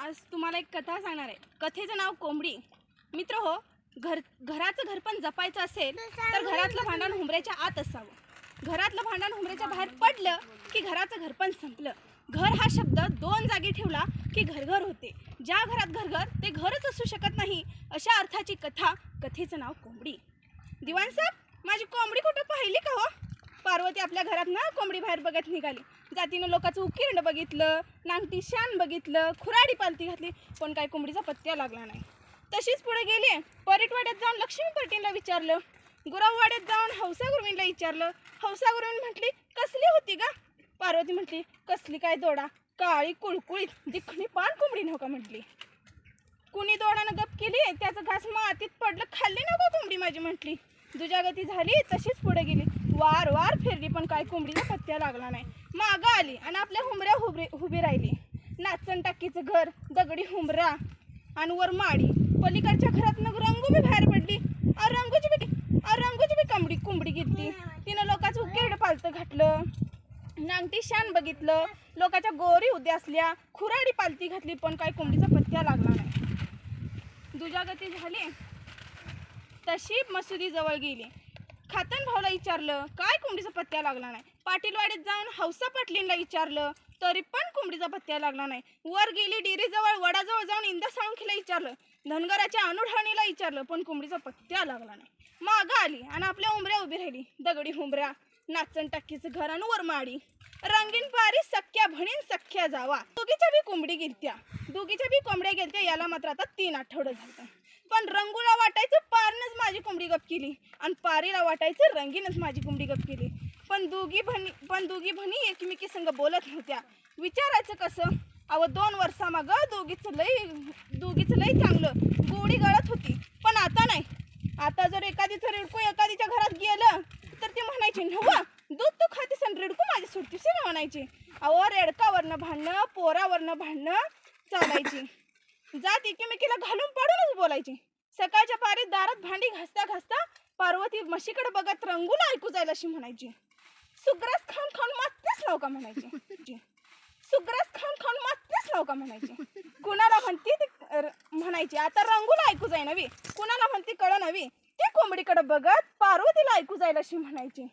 आज तुम्हाला एक कथा सांगणार आहे. कथेचं नाव कोंबडी. मित्र हो घर घराचं घरपण जपायचं असेल तर घरातलं भांडण हुंबऱ्याच्या आत असावं. घरातलं भांडण हुंबऱ्याच्या बाहेर पडलं की घराचं घरपण संपलं. घर हा शब्द दोन जागी ठेवला की घरघर होते. ज्या घरात घरघर ते घरच असू शकत नाही अशा अर्थाची कथा कथेचं नाव कोंबडी. दिवाण साहेब माझी कोंबडी कुठं पाहिली का हो? पार्वती आपल्या घरात ना कोंबडी बाहेर बघत निघाली. जातीनं लोकांचं उकिरडं बघितलं नांगटी शान बघितलं खुराडी पालती घातली पण काय कोंबडीचा पत्त्या लागला नाही. तशीच पुढे गेली परेटवाड्यात जाऊन लक्ष्मी पाटीलला विचारलं गुराववाड्यात जाऊन हौसा गुरुवींना विचारलं हौसा गुरुवीन म्हटली कसली होती का पार्वती म्हटली कसली काय दोडा? काळी कुळकुळीत दिखणी पान कोंबडी नव्हता म्हटली. कुणी दोडानं गप केली त्याचं घास मातीत पडलं खाल्ली नको कोंबडी माझी म्हटली. दुजागती झाली तशीच पुढे गेली. वार वार फिरली पण काय कोंबडीचा पत्त्या लागला नाही. मागं आली आणि आपल्या हुमऱ्या हुबरी उभी राहिली. नाचण टाकीचं घर दगडी हुमरा आणि वर माडी. पलीकडच्या घरात मग रंगू बी बाहेर पडली. अ रंगूची बी रंगूची बी कोंबडी कुंबडी घेतली तिनं लोकांचं उकेड पालतं घातलं. नांगटी शान बघितलं. लोकांच्या गोरी उद्या असल्या खुराडी पालती घातली पण काय कोंबडीचा पत्त्या लागला नाही. दुजागती झाली. तशी मसुदी जवळ गेली. खातन भाऊला विचारलं काय कोंबडीचा पत्त्या लागला नाही? पाटीलवाडीत जाऊन हौसा पाटलींना विचारलं तरी पण कोंबडीचा पत्त्या लागला नाही. वर गेली डिरीजवळ वडाजवळ जाऊन इंदा साळुंखीला विचारलं धनगराच्या अनुढाणीला विचारलं पण कोंबडीचा पत्त्या लागला नाही. मागं आली आणि आपल्या उंबऱ्या उभी राहिली दगडी हुंबऱ्या नाचण टाकीचं घर आणि वर माडी. रंगीन पारी सख्या भणीन सख्या जावा. दोघीच्या बी कोंबडी गेलत्या. दोघीच्या बी कोंबड्या गेलत्या याला मात्र आता तीन आठवडं झालं पण रंगूला वाटायचं पारनंच माझी कोंबडी गप केली. आणि पारीला वाटायचं रंगीनच माझी कोंबडी गप केली. पण दोघी भणी पण दोघी भणी एकमेकीसंग बोलत नव्हत्या. विचारायचं कसं? अव दोन वर्षामागं दोघीचं लई दोघीचं लई चांगलं. गोडी गळत होती. पण आता नाही. आता जर एखादीचं रिडकू एखादीच्या घरात गेलं तर ती म्हणायची नव्हा दूध तू खातीस आणि रिडकू माझी सुटतीस ना म्हणायची. अहो रेडकावरनं भांडणं पोरावरनं भांडणं चालायची. जात एकमेकीला घालून पाडूनच बोलायची. सकाळच्या पारीत दारात भांडी घासता घासता पार्वती म्हशीकडे बघत रंगूला ऐकू जाईल अशी म्हणायची. सुग्रास खाऊन खाऊन मागतेच नव्हता म्हणायची? सुग्रास खाऊन खाऊन मागतेच नव्हता म्हणायची? कुणाला म्हणती ती म्हणायची. आता रंगूला ऐकू जाई नवी. कुणाला म्हणती कळ नवी. ते कोंबडीकडे बघत पार्वतीला ऐकू जाईल अशी म्हणायची.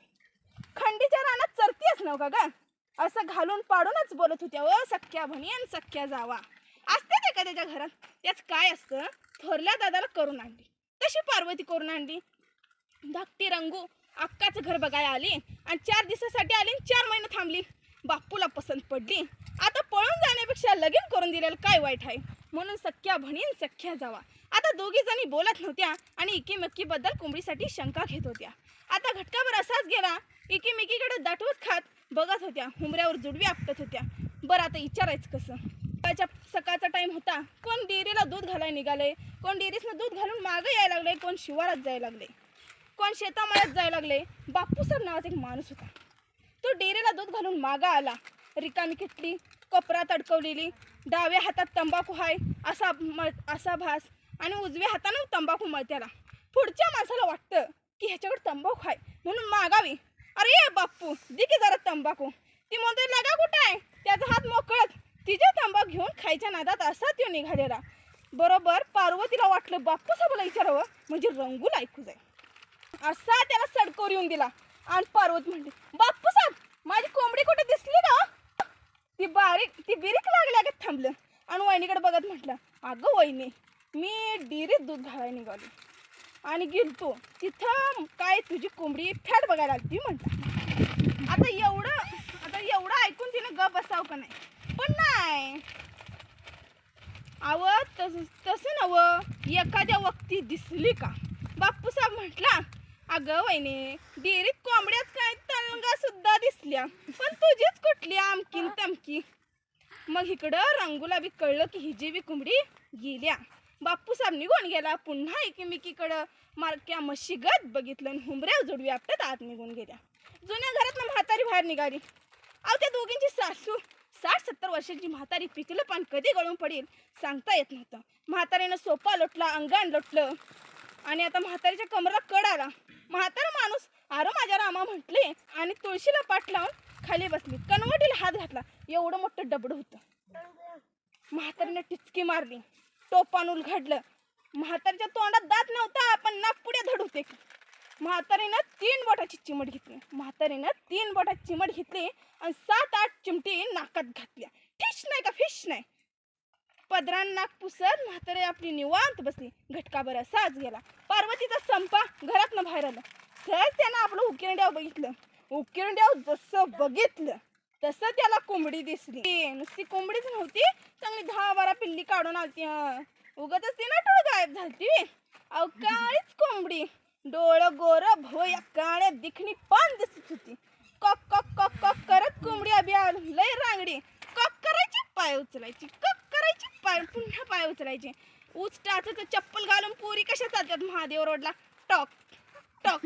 खंडीच्या रानात चरतीच नव्हता का असं घालून पाडूनच बोलत होत्या. व सख्या भणी आणि सख्या जावा. असते का त्याच्या घरात? त्याच काय असतं? थोरल्या दादाला करून आणली. तशी पार्वती करून आणली. धाकटी रंगू अक्काचं घर बघायला आली आणि चार दिवसासाठी आली आणि चार महिने थांबली. बापूला पसंत पडली. आता पळून जाण्यापेक्षा लगीन करून दिलेलं काय वाईट आहे? म्हणून सख्या भणीन सख्या जावा. आता दोघी जणी बोलत नव्हत्या आणि इकीमेकीबद्दल कोंबडीसाठी शंका घेत होत्या. आता घटकाभर असाच गेला. इकीमेकीकडे दाटवत खात बघत होत्या. हुमऱ्यावर जुडवी आपटत होत्या. बरं आता विचारायचं कसं? सकाळच्या सकाळचा टाइम होता. कोण डेअरीला दूध घालायला निघाले कोण डेअरीसनं दूध घालून मागं यायला लागले कोण शिवारात जायला लागले कोण शेतामळ्यात जायला लागले बापूसाहेब नावाचा एक माणूस होता. तो डेअरीला दूध घालून मागा आला. रिकामी किटली कपरात अडकवलेली डाव्या हातात तंबाखू हाय असा मळ असा भास आणि उजव्या हातानं तंबाखू मळत्याला. पुढच्या माणसाला वाटतं की ह्याच्याकडे तंबाखू आहे म्हणून मागावी. अरे बाप्पू दे की जरा तंबाखू. ती म्हणते लगा कुठं आहे? त्याचा हात मोकळत तिच्या तांबा घेऊन खायच्या नादात असा तो निघालेला. बरोबर पार्वतीला वाटलं बाप्पू साहेबाला विचारावं म्हणजे रंगूल ऐकू जाईल. असा त्याला सडकोर येऊन दिला. आणि पार्वती म्हणते बाप्पू साहेब माझी कोंबडी कुठे दिसली का ती बारीक ती बिरीक लागल्या का थांबलं. आणि वहिनीकडे बघत म्हटलं अगं वहिनी मी डिरीत दूध घालायला निघाली. आणि गेलतो. तिथं काय तुझी कोंबडी फॅट बघायला आली ती म्हटलं आता एवढं आता एवढं ऐकून तिनं गप असावं का नाही? पण नाही. आव तस तसं नवं एखाद्या वक्ती दिसली का? बाप्पूसाहेब म्हटला अगं वहिने डेअरीत कोंबड्यात काय तलंगा सुद्धा दिसल्या पण तुझीच कुठली आमकीन तमकी? मग इकडं रंगूला बी कळलं की हिजी बी कोंबडी गेल्या. बाप्पूसाहेब निघून गेला पुन्हा एकमेकीकडं मारक्या मशीगत बघितलं आणि हुंबऱ्या जोडवी आपटत आत निघून गेल्या. जुन्या घरात म्हातारी बाहेर निघाली. अहो त्या दोघींची सासू साठ सत्तर वर्षाची म्हातारी पिकलं पान कधी गळून पडेल सांगता येत नव्हतं. म्हातारीनं सोपा लोटला अंगण लोटलं. आणि आता म्हातारीच्या कमरा कड आला. म्हातारा माणूस आरो माझ्या रामा म्हटले आणि तुळशीला पाठ लावून खाली बसली. कनवटीला हात घातला. एवढं मोठं डबडं होतं. म्हातारीनं टिचकी मारली. टोपान उलघडलं म्हातारीच्या तोंडात दात नव्हता पण नागपुड्या पुढे धड होते म्हातारीनं तीन बोटाची चिमट घेतली. म्हातारीनं तीन बोटाची चिमट घेतली आणि सात आठ चिमटी नाकात घातल्या. फिश नाही का फिश नाही. पदरान नाक पुसत म्हातारी आपली निवांत बसली. घटका बरं साज गेला. पार्वतीचा संपा घरातनं बाहेर आलं. सहज त्यानं आपलं उकिरड्याव बघितलं. उकिरड्याव जसं बघितलं तसं त्याला कोंबडी दिसली. नुसती कोंबडीच नव्हती. चांगली दहा बारा पिल्ली काढून आलती उगतच ती ना टोळ गायब झालती. अहो कोंबडी. डोळं गोर भोय काळ्या दिखणी पान दिसत होती. कॉक कॉक कॉक कॉक करत कोंबडी अभि लय रांगडी. कॉक करायची पाय उचलायची. कॉक करायची पाय पुन्हा पाय उचलायचे. उच चप्पल घालून पुरी कशा चालतात महादेव रोडला? टॉक टॉक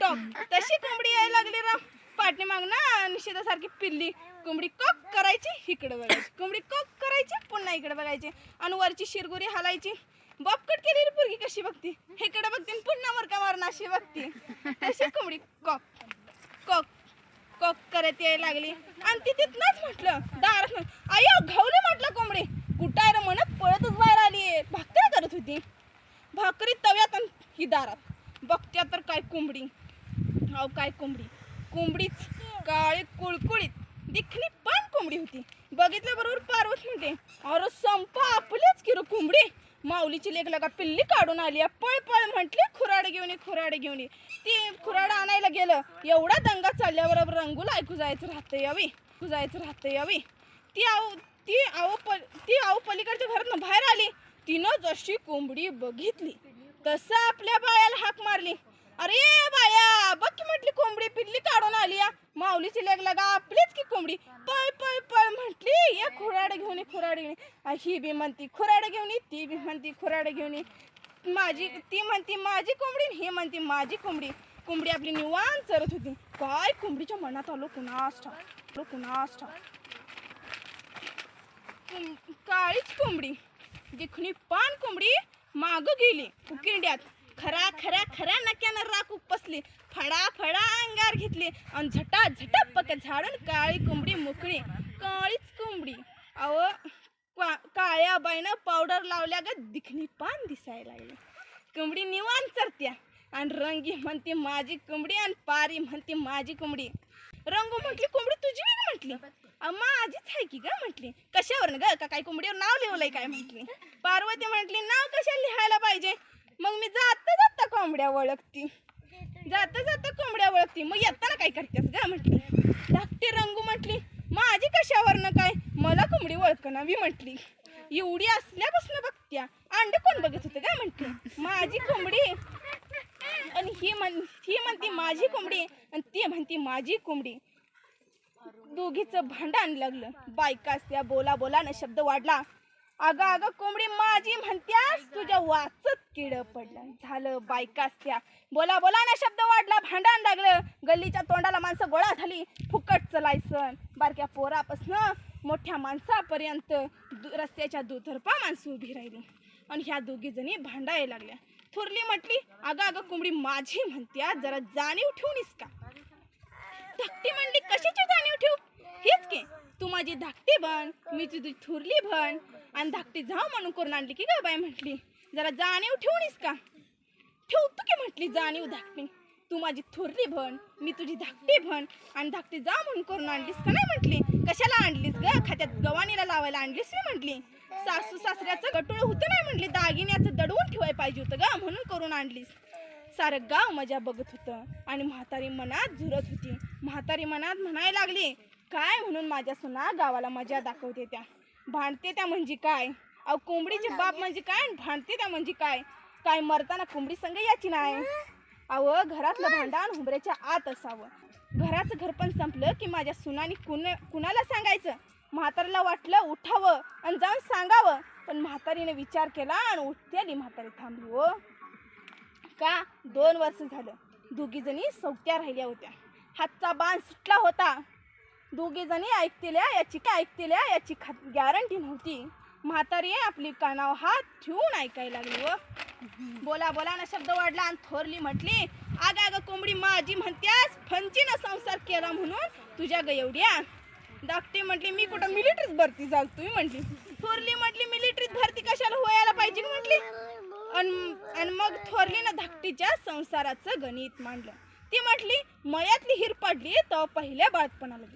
टॉक. तशी कोंबडी यायला लागली राम. पाटणी मागणं ना निषेधासारखी पिल्ली. कोंबडी कॉक करायची इकडे बघायची. कोंबडी कॉक करायची पुन्हा इकडे बघायची. आणि वरची शिरगुरी हलायची. बापकट केलेली पोरगी कशी बघती? इकडे बघते पुन्हा मरका मारून अशी बघते. तशी कोंबडी कॉक कॉक कॉक करत यायला लागली. आणि ती तिथनच म्हटलं दारात आयो घावली म्हटलं कोंबडी. कुठं रे म्हणत पळतच बाहेर आली भाकरी करत होती. भाकरी तव्यात आणि ही दारात. बघत्या तर काय कोंबडी. अहो काय कोंबडी? कोंबडीच काळी कुळकुळीत दिखणी पण कोंबडी होती. बघितल्याबरोबर पार्वत म्हणते अरे संपा आपलीच किरो कोंबडी. माऊलीची लेख लगा पिल्ली काढून आली पळ पळ म्हटली खुराड घेऊन ये खुराड घेऊन ये. ती खुराड आणायला गेलं. एवढा दंगा चालल्याबरोबर रंगूला ऐकू जायचं राहतं यावी ऐकू जायचं राहतं यावी ती आव ती आव पल ती आऊ पलीकडच्या घरातून बाहेर आली. तिनं जशी कोंबडी बघितली तसं आपल्या बायाला हाक मारली. अरे बाया बघ की म्हटली कोंबडी पिल्ली काढून आली या. माऊलीची लेग लगा आपलीच की कोंबडी. पळ पळ पळ म्हटली या खुराड घेऊन ये, खुराड घेऊन ही बी म्हणती खुराड घेऊन ये, ती बी म्हणती खुराड घेऊन ये. माझी ती म्हणती माझी कोंबडी हे ही म्हणती माझी कोंबडी. कोंबडी आपली निवांत चरत होती. काय कोंबडीच्या मनात आलो कुणास ठाऊक? आलो कुणास काळीच कोंबडी. दिखणी पान कोंबडी माग गेली उकिंड्यात खरा खरा खरा नक्यानं राख उपसली. फडा फडा अंगार घेतली. आणि झटा झटा पक झाडून काळी कोंबडी मोकळी. काळीच कोंबडी. अव काळ्या बाईनं पावडर लावल्या ग दिखणी पान दिसायला लागली. कोंबडी निवान चरत्या. आणि रंगी म्हणते माझी कोंबडी आणि पारी म्हणते माझी कोंबडी. रंगू म्हटली कोंबडी तुझी मी म्हटली? माझीच आहे की ग म्हटली. कशावर ग? का काय कोंबडीवर नाव लिहलंय काय? म्हटली. पार्वती म्हटली नाव कशा लिहायला पाहिजे? मग मी जाता जाता कोंबड्या ओळखती. जाता जाता कोंबड्या ओळखती. मग येताना काय करतेस ग? म्हटली. धाकटी रंगू म्हटली माझी कशावरनं काय? मला कोंबडी ओळखणावी म्हटली. एवढी असल्यापासून बघत्या. अंड कोण बघत होतं का म्हटली. माझी कोंबडी. आणि ही म्हण ही म्हणती माझी कोंबडी. आणि ती म्हणती माझी कोंबडी. दोघीचं भांडण लागलं. बायका असत्या बोला बोला न शब्द वाढला. अगं अगं कोंबडी माझी म्हणत्यास? तुझ्या वाचत किड पडलं. झालं बायका त्या. बोला बोला ना शब्द वाढला भांडण लागलं. गल्लीच्या तोंडाला माणसं गोळा झाली. फुकट चलायसन बारक्या पोरापासनं मोठ्या माणसापर्यंत दु- रस्त्याच्या दुतर्फा माणसं उभी राहिली. आणि ह्या दोघी जणी भांडायला लागल्या. थोरली म्हटली अगं अगं कोंबडी माझी म्हणत्या जरा जाणीव ठेवूनीस का धाकटी म्हणली कशाची जाणीव ठेवू? हेच की. तू माझी धाकटी बन मी तुझी थुरली बन. आणि धाकटी जाव म्हणून करून आणली की ग बाय म्हटली. जरा जाणीव ठेवणीस का? ठेवतो की म्हटली जाणीव धाकटी. तू माझी थोरली भण मी तुझी धाकटी भण आणि धाकटी जा म्हणून करून आणलीस का नाही म्हटली? कशाला आणलीस ग? खात्यात गवानीला लावायला आणलीस मी म्हटली. सासू सासऱ्याचं गटोळ होतं नाही म्हटली. दागिन्याचं दडवून ठेवायला पाहिजे होतं ग म्हणून करून आणलीस. सारं गाव मजा बघत होतं. आणि म्हातारी मनात झुरत होती. म्हातारी मनात म्हणायला लागली काय म्हणून माझ्या सुना गावाला मजा दाखवते त्या? भांडते त्या म्हणजे काय? अहो कोंबडीचे बाप म्हणजे काय? आणि भांडते त्या म्हणजे काय? काय मरताना कोंबडी संग याची नाही? अहो घरातलं भांडण हुंबऱ्याच्या आत असावं. घराचं घर पण संपलं की माझ्या सुनानी कुण कुणाला सांगायचं? म्हातारीला वाटलं उठावं आणि जाऊन सांगावं. पण म्हातारीने विचार केला आणि उठते आली म्हातारी थांबली हो. का? दोन वर्ष झालं. दोघी जणी सौत्या राहिल्या होत्या. हातचा बाण सुटला होता. दोघेजणी ऐकतेल्या याची काय ऐकतेल्या याची खा गॅरंटी नव्हती. म्हातारी आपली कानाव हात ठेवून ऐकायला लागली व बोला बोला ना शब्द वाढला आणि थोरली म्हटली आग आग कोंबडी माझी म्हणत्यास फंचीनं संसार केला म्हणून तुझ्या ग एवढ्या. धाकटी म्हटली मी कुठं मिलिटरीत भरती जाल तुम्ही म्हटली. थोरली म्हटली मिलिटरीत भरती कशाला व्हायला पाहिजे म्हटली. आणि मग थोरलीनं धाकटीच्या संसाराचं गणित मांडलं. ती म्हटली मळ्यातली हिर पडली तर पहिल्या बाळपणाला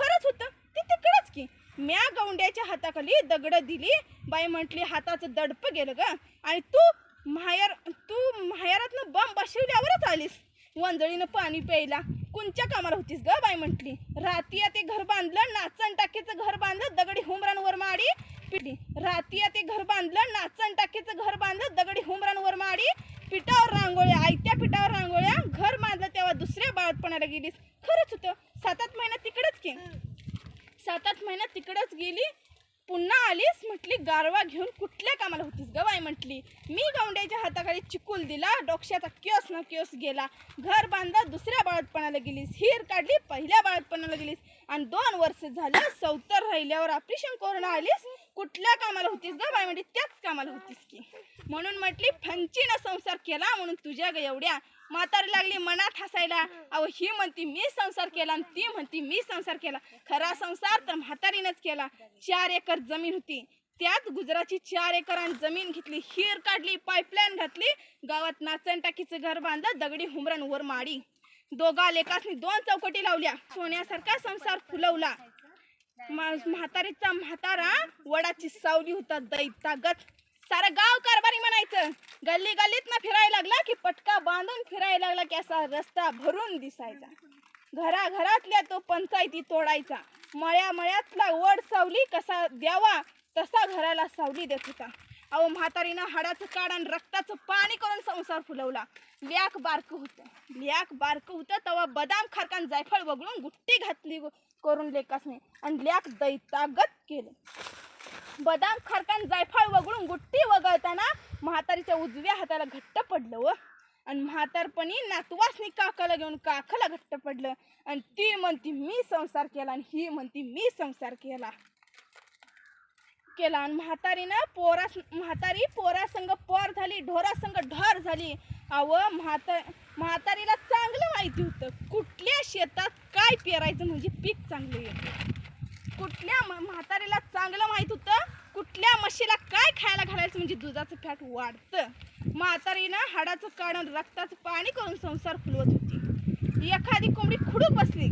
खरंच होतं. ती तिकडंच की. म्या गौंड्याच्या हाताखाली दगड दिली. बाई म्हटली हाताचं दडप गेलं ग. आणि तू माहेर तू माहेरातनं बंब बसवल्यावरच आलीस. वंजळीनं पाणी प्यायला. कोणच्या कामाला होतीस ग बाई म्हटली. रातिया ते घर बांधलं नाचण टाकीचं घर बांधलं दगडी हुमरांवर माडी पिली रातिया ते घर बांधलं नाचण टाकीचं घर बांधलं दगडी हुमरांवर माडी पिठावर रांगोळ्या आयत्या पिठावर रांगोळ्या घर बांधलं तेव्हा दुसऱ्या बाळपणाला गेलीस. खरंच होतं. सात आठ महिन्यात तिकडंच की. सात आठ महिना तिकडंच गेली. पुन्हा आलीस म्हटली गारवा घेऊन कुठल्या कामाला होतीस ग म्हटली. मी गवंड्याच्या हाताखाली चिकूल दिला डोक्ष्याचा क्योस ना क्योस गेला. घर बांधा दुसऱ्या बाळतपणाला गेलीस. हिर काढली पहिल्या बाळतपणाला गेलीस. आणि दोन वर्ष झालं सौतर राहिल्यावर ऑपरेशन करून आलीस. कुठल्या कामाला होतीस गवाय म्हणजे त्याच कामाला होतीस की. म्हणून म्हटली फंचीनं संसार केला म्हणून तुझ्या ग एवढ्या म्हातारी लागली मनात हसायला. अहो ही म्हणती मी संसार केला आणि ती म्हणती मी संसार केला. खरा संसार तर म्हातारीनंच केला. चार एकर जमीन होती. त्यात गुजराची चार एकरान जमीन घेतली हिर काढली पाईपलाईन घातली गावात नाचण टाकीचं घर बांधलं दगडी हुमरण वर माडी. दोघा लेकासनी दोन चौकटी लावल्या. सोन्यासारखा संसार फुलवला. म्हातारीचा म्हातारा वडाची सावली होता दैतागत. सारं गल्ली गल्लीत ना फिरायला लागला की पटका बांधून फिरायला लागला की असा रस्ता भरून दिसायचा. घराघरातल्या तो पंचायती तोडायचा. मळ्या मळ्यातला वड सावली कसा द्यावा तसा घराला सावली देत होता. अहो म्हातारीनं हाडाचं काढ आणि रक्ताचं पाणी करून संसार फुलवला. ल्याक बारकं होतं. ल्याक बारकं होतं तेव्हा बदाम खारकान जायफळ वगळून गुट्टी घातली करून लेकासने. आणि ल्याक दैतागत केलं. बदाम खारकान जायफळ वगळून गुट्टी वगळताना म्हातारीच्या उजव्या हाताला घट्ट पडलं व आणि म्हातारपणी नातवासनी काकाला घेऊन काकाला घट्ट पडलं. आणि ती म्हणती मी संसार केला आणि ही म्हणती मी संसार केला. केला. आणि म्हातारीनं पोरा म्हातारी पोरासंग पोर झाली ढोरासंग ढोर झाली. अव म्हातार म्हातारीला चांगलं माहिती होतं. कुठल्या शेतात काय पेरायचं म्हणजे पीक चांगलं येतं. कुठल्या म- म्हातारीला चांगलं माहीत होतं? कुठल्या म्हशीला काय खायला घालायचं? म्हणजे दुधाचं फॅट वाढतं. म्हातारीनं हाडाचं काढून रक्ताचं पाणी करून संसार फुलवत होती. एखादी कोंबडी खुडूक बसली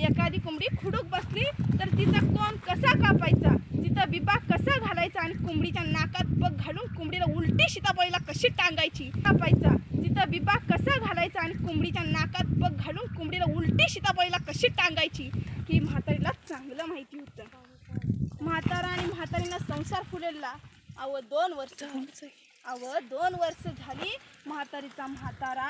एखादी कोंबडी खुडूक बसली तर तिचा कोंब कसा कापायचा? तिचा बिबा कसा घालायचा आणि कोंबडीच्या नाकात पग घालून कोंबडीला उलटी शितापळीला कशी टांगायची? कापायचा. तिचा बिबा कसा घालायचा आणि कोंबडीच्या नाकात पग घालून कोंबडीला उलटी शितापळीला कशी टांगायची? ही म्हातारीला चांगलं माहिती होतं. म्हातारा आणि म्हातारीनं संसार फुलेला. अव दोन वर्ष अव दोन वर्ष झाली म्हातारीचा म्हातारा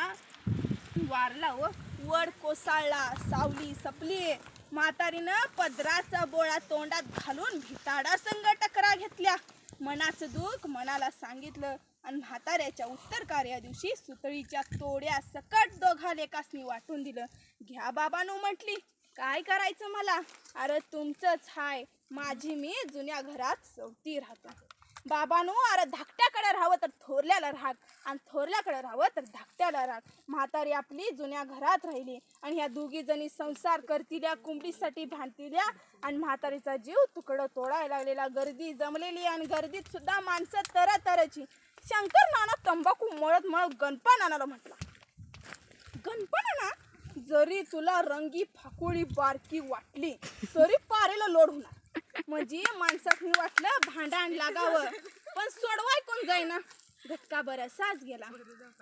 वारला व वड कोसळला सावली सपली. म्हातारीनं पदराचा बोळा तोंडात घालून भिताडा संग टकरा घेतल्या. मनाचं दुःख मनाला सांगितलं आणि म्हाताऱ्याच्या उत्तर कार्या दिवशी सुतळीच्या तोड्या सकट दोघा लेकासनी वाटून दिलं. घ्या बाबानू म्हटली काय करायचं मला? अरे तुमचंच हाय. माझी मी जुन्या घरात सवती राहतो. बाबानो अरे धाकट्याकडे राहावं तर थोरल्याला राहत. आणि थोरल्याकडे राहावं तर धाकट्याला राहत. म्हातारी आपली जुन्या घरात राहिली. आणि ह्या दोघी जणी संसार करतिल्या कुंबडीसाठी भांडतिल्या. आणि म्हातारीचा जीव तुकडं तोडायला लागलेला. गर्दी जमलेली आणि गर्दीत सुद्धा माणसं तर तरची शंकर नाना तंबाखू मळत मळत गणपा नानाला म्हटला गणपा नाना जरी तुला रंगी फाकुळी बारकी वाटली तरी पारेला लोड होणार. म्हणजे माणसात वाटलं भांडण लागावं. पण सोडवाय कोण जाईना. घटका बरसाच गेला.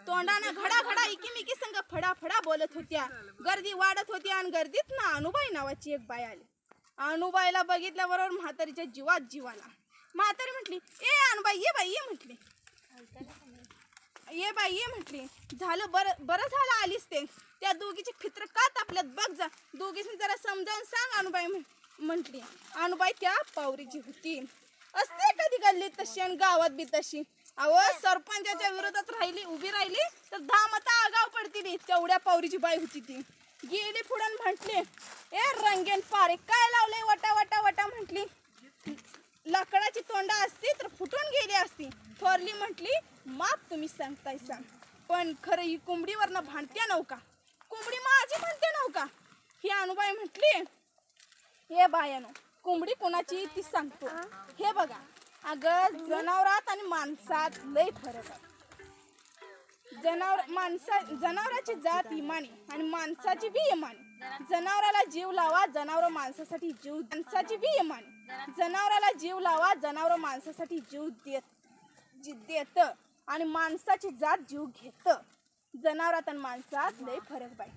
तोंडानं घडा घडा इकीमिकी संग फडा फडा बोलत होत्या. गर्दी वाढत होती आणि गर्दीत ना अनुबाई नावाची एक बाई आली. अनुबाईला बघितल्याबरोबर म्हातारीच्या जीवात जीवाला म्हातारी म्हटली ए अनुबाई ये बाई ये म्हटली. ये बाई ये म्हटली. झालं बरं बरं झालं आलीस ते. त्या दोघीची फित्र का तापल्यात? बघ जा. दोघीसनी जरा समजावून सांग अनुबाई म्हण- म्हटली अनुबाई त्या पावरीची होती. असते कधी गल्लीत तशी आणि गावात बी तशी. अहो सरपंचाच्या विरोधात राहिली उभी राहिली तर दहा मता आगाव पडतील तेवढ्या पावरीची बाई होती ती. गेली पुढून म्हटली ए रंगेन पारे काय लावले वटा वटा वटा म्हटली. लाकडाची तोंडा असती तर फुटून गेली असती. थोरली म्हटली माप तुम्ही सांगताय सांग. पण खरं ही कोंबडीवरनं भांडत्या नव्हता कोंबडी माझी म्हणते नव्हता ही अनुबाई म्हटली हे बायानो कोंबडी कोणाची ती सांगतो. हे बघा अगं जनावरात आणि माणसात लय फरक आहे. जनावर माणसा जनावराची जात इमानी आणि माणसाची बी इमानी. जनावराला जीव लावा जनावर माणसासाठी जीव माणसाची बी इमानी. जनावराला जीव लावा जनावर माणसासाठी जीव देत जी- देत आणि माणसाची जात जीव घेत. जनावरात आणि माणसात लय फरक बाई.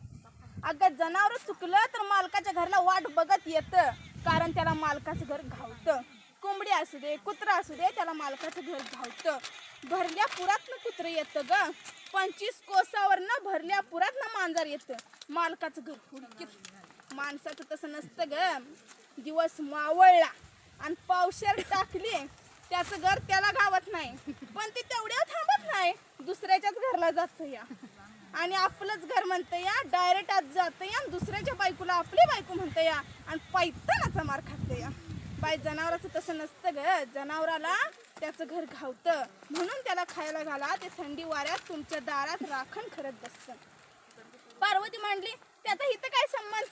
अगं जनावर चुकलं तर मालकाच्या घरला वाट बघत येतं. कारण त्याला मालकाचं घर घावतं. कोंबडी असू दे कुत्रा असू दे त्याला मालकाचं घर घावतं. भरल्या पुरातनं कुत्रं येतं ग. पंचवीस कोसावरनं भरल्या पुरातनं मांजर येतं. मालकाचं घर हुडकीत. माणसाचं तसं नसतं ग. दिवस मावळला आणि पावशेर टाकली. त्याचं घर त्याला गावत नाही. पण ते तेवढ्या थांबत नाही. दुसऱ्याच्याच घरला जातं या. आणि आपलंच घर म्हणतं या डायरेक्ट आज जातं या दुसऱ्याच्या बायकोला आपली बायको म्हणतं या. आणि पैतानाचा मार खातं या. बाय जनावराचं तसं नसतं ग. जनावराला त्याचं घर घावतं. म्हणून त्याला खायला घाला. ते थंडी वाऱ्यात तुमच्या दारात राखण करत बसतं. पार्वती म्हणली त्याचा इथं काय संबंध?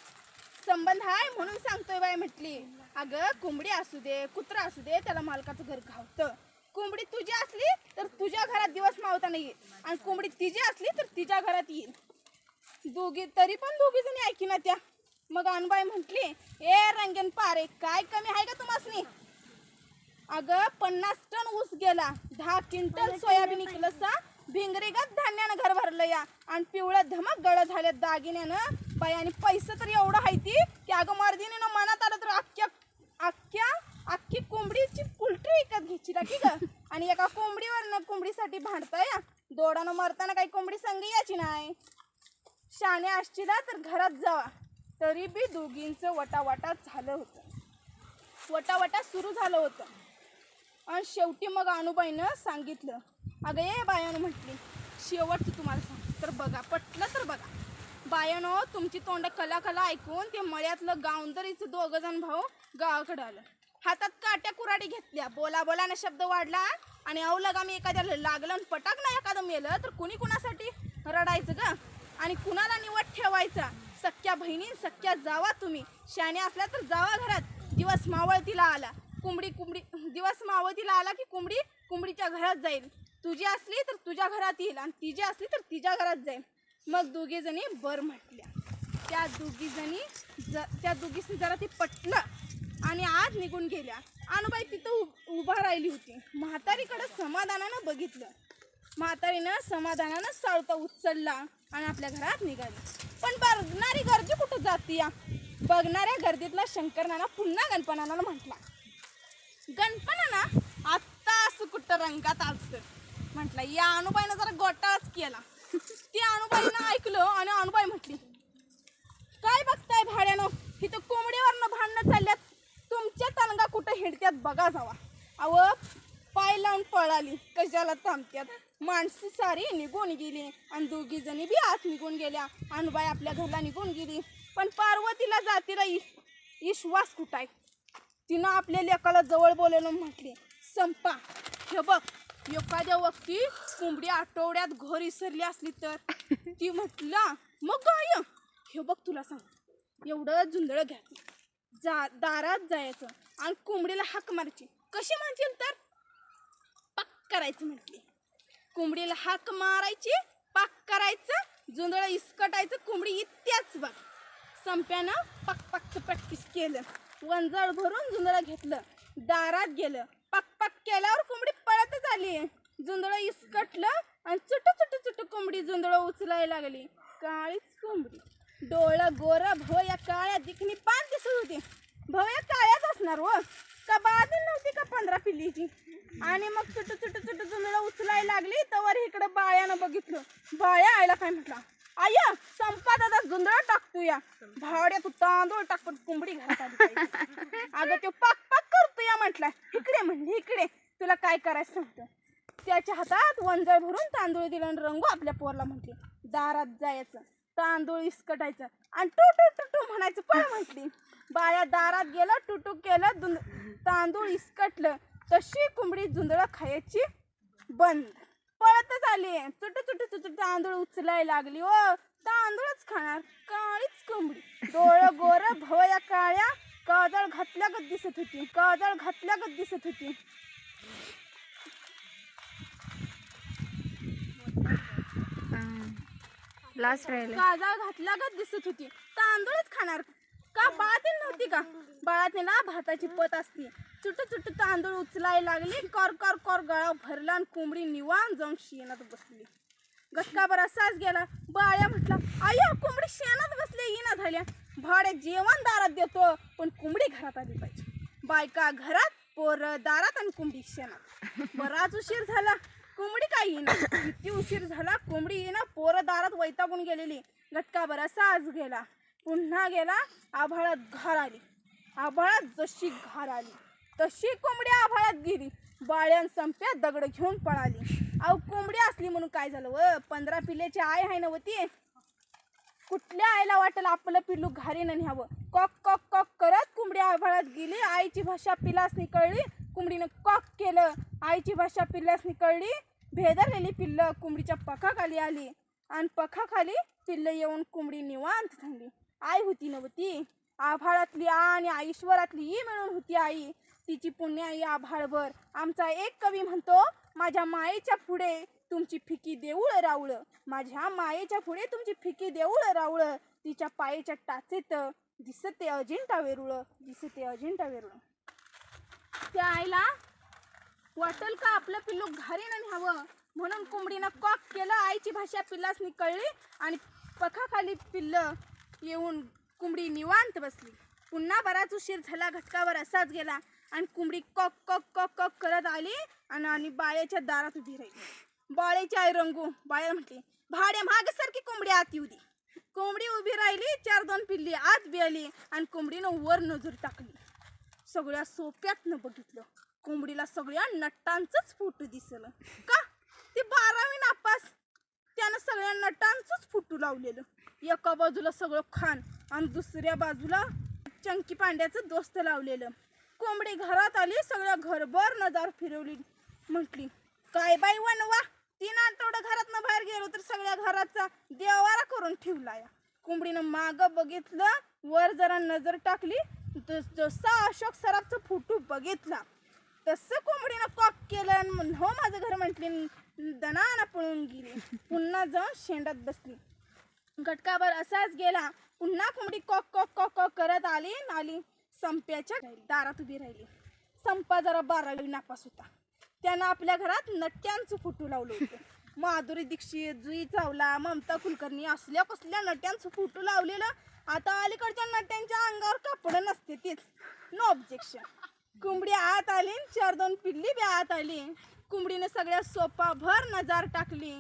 संबंध आहे म्हणून सांगतोय बाय म्हटली. अगं कोंबडी असू दे कुत्रा असू दे त्याला मालकाचं घर घावतं. कोंबडी तुझी असली तर तुझ्या घरात दिवस मावता नाही आणि कोंबडी तिची असली तर तिच्या घरात येईल. दोघी तरी पण दोघी जणी ऐकी ना त्या. मग अनबाई म्हटली ए रंगन पारे काय कमी आहे का तुम्हासनी अगं पन्नास टन ऊस गेला. दहा क्विंटल सोयाबीन इकलं सा भिंगरीगत धान्यानं घर भरलं या. आणि पिवळं धमक गळ झाल्या दागिन्यानं. बाई आणि पैसे तर एवढं आहे ती की अगं मर्दिनीनं मनात आलं तर अख्ख्या अख्ख्या अख्खी कोंबडीची पोल्ट्री विकत घ्यायची की ग. आणि एका कोंबडीवरनं कोंबडीसाठी भांडताय या दोडानं मरताना काही कोंबडी संग यायची नाही. शाने असशीला तर घरात जावा. तरी बी दोघींचं वटावटा झालं होतं. वटावटा सुरू झालं होतं. आणि शेवटी मग अनुबाईनं सांगितलं. अगं ये बायानं म्हटली शेवटचं तुम्हाला सांग तर बघा पटलं तर बघा. बायानं तुमची तोंड कला कला ऐकून ते मळ्यातलं गावंदरीचं दोघं जण भाऊ गावाकडं आलं. हातात काट्या कुराडी घेतल्या. बोला बोलाने शब्द वाढला आणि अवलग आम्ही एखाद्याला लागलं आणि पटाक नाही एखादं मेलं तर कुणी कुणासाठी रडायचं ग? आणि कुणाला निवड ठेवायचा? सख्या बहिणी सख्या जावा तुम्ही. शाने असल्या तर जावा घरात. दिवस मावळतीला आला. कुंबडी कुंबडी दिवस मावळतीला आला की कुंबडी कुंबडीच्या घरात जाईल तुझी असली तर तुझ्या घरात येईल आणि तिची असली तर तिच्या घरात जाईल मग दोघीजणी बर म्हटल्या. त्या दोघीजणी ज त्या दोघीसनी जरा ते पटलं आणि निघून गेल्या. अनुबाई तिथं उभा राहिली होती. म्हातारीकडं समाधानानं बघितलं. म्हातारीनं समाधानानं साळता उचलला आणि आपल्या घरात निघाली. पण बघणारी गर्दी कुठं जाती या? बघणाऱ्या गर्दीतला शंकरनाना पुन्हा गणपणाला म्हटला. गणपणाना आत्ता असं कुठं रंगात आलत? म्हटलं या अनुबाईनं जरा गोटाळच केला. ती अनुबाईनं ऐकलं आणि अनुबाई म्हटली काय बघताय भाड्यानं? इथं कोंबडीवरनं भांडणं चालल्यात. तुमच्या तनगा कुठं हिंडत्यात बघा जावा. अव पाय लावून पळाली कशाला थांबत्यात? माणसं सारी निघून गेली आणि दोघी जणी बी आत निघून गेल्या. अनुबाई आपल्या घरला निघून गेली. पण पार्वतीला जातीला इ- विश्वास कुठं आहे? तिनं आपल्या लेकाला जवळ बोलवलं म्हटले संपा हे बघ एखाद्या वक्ती कोंबडी आठवड्यात घर इसरली असली तर? ती म्हटलं मग काय? हे बघ तुला सांग. एवढं जुंदळ घ्यायचं जा दारात जायचं आणि कोंबडीला हाक मारायची. कशी म्हणशील तर? पाक करायचं म्हटली. कोंबडीला हाक मारायची पाक करायचं जुंदळ इसकटायचं कोंबडी इत्याच बघ. संप्यानं पाक पाकचं प्रॅक्टिस केलं. वंजळ भरून जुंदळं घेतलं. दारात गेलं. पाक पाक केल्यावर कोंबडी पळतच आली. जुंदळं इसकटलं आणि चुट चुट चुट कोंबडी जुंदळं उचलायला लागली. काळीच कोंबडी. डोळं गोर भो या काळ्या दिखणी पाच दिसत होती. भव या काळ्याच असणार व का बादी नव्हती का पंधरा पिल्लीची? आणि मग चुट चुट चुट जुंदळ उचलायला लागली तर इकडं बाळ्यानं बघितलं. बाळ्या आयला काय म्हटलं? आया संपा दादा जुंदळ टाकतो या. भावड्या तू तांदूळ टाकतो कोंबडी घरात अगं तो पाक पाक करतो या म्हटलाय. इकडे म्हणले इकडे. तुला काय करायचं सांगतो. त्याच्या हातात वंजळ भरून तांदूळ दिला आणि रंगू आपल्या पोरला म्हटले दारात जायचं. तांदूळ इसकटायचं आणि टू टू टू टू म्हणायचं पण म्हटली. बाया दारात गेलं टुटू केलं दुंद तांदूळ इसकटलं. तशी कोंबडी जुंदळं खायची बंद. पळतच आली. चुट चुट चुटू तांदूळ उचलाय लागली. ओ तांदूळच खाणार काळीच कोंबडी. डोळं गोर भवया काळ्या काजळ घातल्यागत दिसत होती काजळ घातल्यागत दिसत होती. लास्ट राहिले काजळ घातल्यागत दिसत होती. तांदूळच खाणार. का बाळातील नव्हती का? बाळातील ना भाताची पत असती. चुट चुट तांदूळ उचलायला लागली. कर कर कर गळा भरला आणि कोंबडी निवांत जाऊन शेणात बसली. गटकाभर असाच गेला. बाळ्या म्हटला आया कोंबडी शेणात बसली येणं झाल्या. भाड्या जेवण दारात देतो पण कोंबडी घरात आली पाहिजे. बायका घरात पोर दारात आणि कोंबडी शेणात. बराच उशीर झाला. कोंबडी काय येईना? किती उशीर झाला कोंबडी येईना पोरं दारात वैतागून गेलेली. गटकाभर असाच गेला. पुन्हा गेला आभाळात घार आली. आभाळात जशी घार आली तशी कोंबडी आभाळात गेली. बाळ्यान संप्या दगड घेऊन पळाली. अहो कोंबडी असली म्हणून काय झालं व? पंधरा पिल्ल्याची आय आहे ना व कुठल्या आईला वाटेल आपलं पिल्लू घारीनं न्यावं कॉक कॉक कॉक करत कोंबडी आभाळात गेली. आईची भाषा पिलास कळली. कोंबडीनं कॉक केलं. आईची भाषा पिल्लास कळली. भेदरलेली पिल्लं कोंबडीच्या पखाखाली आली आणि पखाखाली पिल्लं येऊन कोंबडी निवांत थांबली आई होती नव्हती आभाळातली आ आणि ईश्वरातली ई मिळून होती आई. तिची पुण्य आई आभाळभर. आमचा एक कवी म्हणतो माझ्या मायेच्या पुढे तुमची फिकी देऊळ राऊळ. माझ्या मायेच्या पुढे तुमची फिकी देऊळ राऊळ. तिच्या पायेच्या टाचेत दिसते अजिंठा वेरुळ. दिसते अजिंठा वेरुळ. त्या आईला वाटल का आपलं पिल्लू घारीनं न्यावं म्हणून कोंबडीनं कॉक केलं आईची भाषा पिल्लासनी कळली आणि पखाखाली पिल्लं येऊन कोंबडी निवांत बसली. पुन्हा बराच उशीर झाला घटकावर असाच गेला आणि कोंबडी कॉक कॉक कॉक कॉक करत आली आणि आणि बाळ्याच्या दारात उभी राहिली. बाळेची आई रंगू बाळ्या म्हटली भाड्या मागसारखी कोंबडी आत येऊ दे. कोंबडी उभी राहिली चार दोन पिल्ली आत बिळली आणि कोंबडीनं वर नजर टाकली. सगळ्या सोप्यातनं बघितलं. कोंबडीला सगळ्या नटांचंच फुटू दिसलं. का? ती बारावी नापास. त्यानं सगळ्या नटांचंच फुटू लावलेलं. एका बाजूला सगळं खान आणि दुसऱ्या बाजूला चंकी पांड्याचं दोस्त लावलेलं. कोंबडी घरात आली सगळं घरभर नजार फिरवली. म्हटली काय बाई वनवा? तीन आठवडं घरातनं बाहेर गेलो तर सगळ्या घराचा देवारा करून ठेवला या कोंबडीनं माग बघितलं वर जरा नजर टाकली जसा अशोक सराफचं फुटू बघितला तसं कोंबडीनं कॉक केलं आणि म्हण- हो माझं घर म्हटली दनाना पळून गेली. पुन्हा जाऊन शेंडात बसली. गटकाभर असाच गेला. पुन्हा कोंबडी कॉक कॉक कॉक कॉक करत आली आणि आली. संप्याच्या दारात उभी राहिली. संपा जरा बारावी नापास होता. त्यानं आपल्या घरात नट्यांचं फुटू लावलं होतं. माधुरी दीक्षित जुई चावला ममता कुलकर्णी असल्या कसल्या नट्यांचं फुटू लावलेलं. आता अलीकडच्या नट्यांच्या अंगावर कापड नसते तीच. नो ऑब्जेक्शन कोंबडी आत आली आणि चार दोन पिल्ली बी आत आली. कोंबडीने सगळ्या सोपा भर नजार टाकली.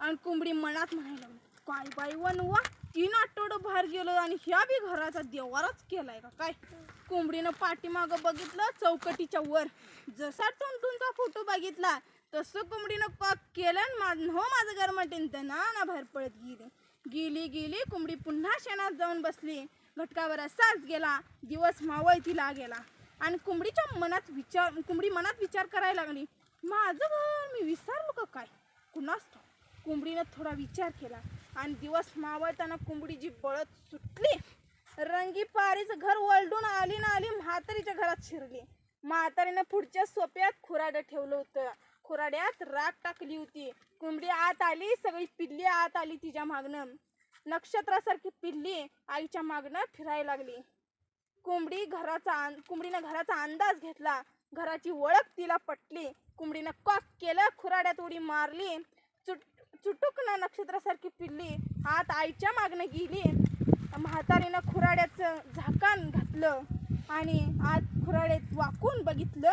आणि कोंबडी मनात म्हणायला काय बाई वनवा तीन आठवडं बाहेर गेलो आणि ह्या बी घराचा देवारच केलाय का काय? कोंबडीनं पाठीमागं बघितलं चौकटीच्या वर. जसा टुनटुनचा फोटो बघितला तसं कोंबडीनं पाक केलं मा- हो माझं घर म्हणते ना बाहेर पळत गेली. गेली गेली कोंबडी पुन्हा शेणात जाऊन बसली. घटकावर असाच गेला दिवस मावळतीला गेला. आणि कुंबडीच्या मनात विचार कुंबडी मनात विचार करायला लागली माझं घर मी विसरलो का काय? कुणास कुंबडीनं थोडा विचार केला आणि दिवस मावळताना कुंबडीची बळत सुटली रंगी पारीचं घर वळडून आली ना आली म्हातारीच्या घरात शिरली. म्हातारीनं पुढच्या सोप्यात खुराडं ठेवलं होतं. खुराड्यात राख टाकली होती. कुंबडी आत आली सगळी पिल्ली आत आली तिच्या मागणं नक्षत्रासारखी पिल्ली आईच्या मागणं फिरायला लागली. कोंबडी घराचा कोंबडीनं घराचा अंदाज घेतला. घराची ओळख तिला पटली. कोंबडीनं कॉक केलं खुराड्यात उडी मारली. चुट चुटुकनं नक्षत्रासारखी पिल्ली. आत आईच्या मागणं गेली. म्हातारीनं खुराड्याचं झाकण घातलं. आणि आत खुराड्यात वाकून बघितलं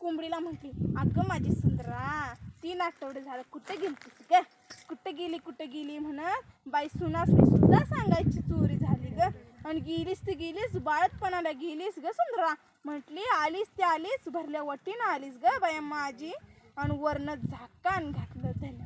कोंबडीला म्हटली अगं माझी सुंदरा तीन आठवडे झालं. कुठं गेलतीस ग? कुठं गेली कुठं गेली? म्हणत बाई सुनासनी सुद्धा सांगायची चोरी झाली ग. आणि गेलीस ती गेलीस बाळतपणाला गेलीस ग सुंदरा. म्हटली आलीस ते आलीस भरल्या वटीनं आलीस ग बाया माझी. आणि वरनं झाकान घातलं धन्यवाद